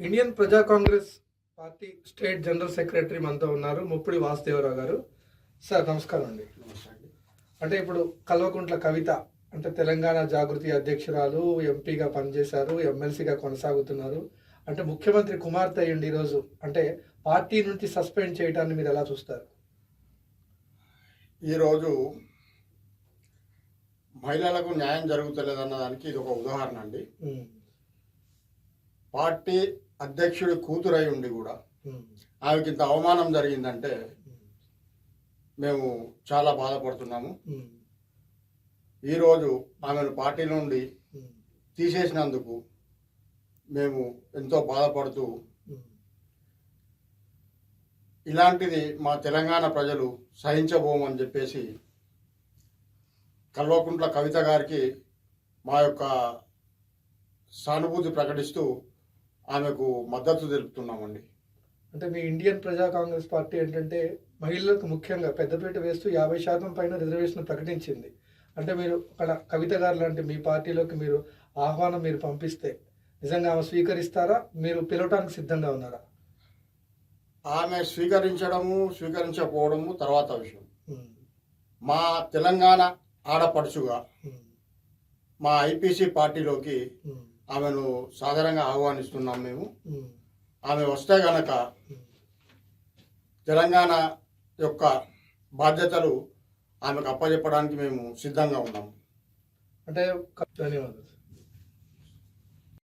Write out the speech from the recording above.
Indian Praja Congress party state general secretary మనతో ఉన్నారు ముప్పిడి వాసుదేవరావు గారు. సార్ నమస్కారం అండి. అంటే ఇప్పుడు కల్వకుంట్ల కవిత అంటే తెలంగాణ జాగృతి అధ్యక్షురాలు ఎంపీగా పనిచేశారు ఎమ్మెల్సీగా కొనసాగుతున్నారు. అంటే ముఖ్యమంత్రి కుమార్తె అయ్యండి ఈరోజు. అంటే పార్టీ నుంచి సస్పెండ్ చేయడాన్ని మీరు ఎలా చూస్తారు? ఈరోజు మహిళలకు న్యాయం జరుగుతలేదన్న దానికి ఇది ఒక ఉదాహరణ అండి. పార్టీ అధ్యక్షుడి కూతురై ఉండి కూడా ఆమెకి ఇంత అవమానం జరిగిందంటే మేము చాలా బాధపడుతున్నాము. ఈరోజు ఆమెను పార్టీ నుండి తీసేసినందుకు మేము ఎంతో బాధపడుతూ ఇలాంటిది మా తెలంగాణ ప్రజలు సహించబోమని చెప్పేసి కల్వకుంట్ల కవిత గారికి మా యొక్క సానుభూతి ప్రకటిస్తూ ఆమెకు మద్దతు తెలుపుతున్నామండి. అంటే మీ ఇండియన్ ప్రజా కాంగ్రెస్ పార్టీ ఏంటంటే మహిళలకు ముఖ్యంగా పెద్దపీట వేస్తూ యాభై శాతం పైన రిజర్వేషన్ ప్రకటించింది. అంటే మీరు అక్కడ కవిత గారు లాంటి మీ పార్టీలోకి మీరు ఆహ్వానం మీరు పంపిస్తే నిజంగా ఆమె స్వీకరిస్తారా? మీరు పిలవటానికి సిద్ధంగా ఉన్నారా? ఆమె స్వీకరించడము స్వీకరించకపోవడము తర్వాత విషయం. మా తెలంగాణ ఆడపడుచుగా మా ఐపీసీ పార్టీలోకి ఆమెను సాధారణంగా ఆహ్వానిస్తున్నాం మేము. ఆమె వస్తే గనక. తెలంగాణ యొక్క బాధ్యతలు ఆమెకు అప్పచెప్పడానికి మేము సిద్ధంగా ఉన్నాము అంటే ధన్యవాదాలు.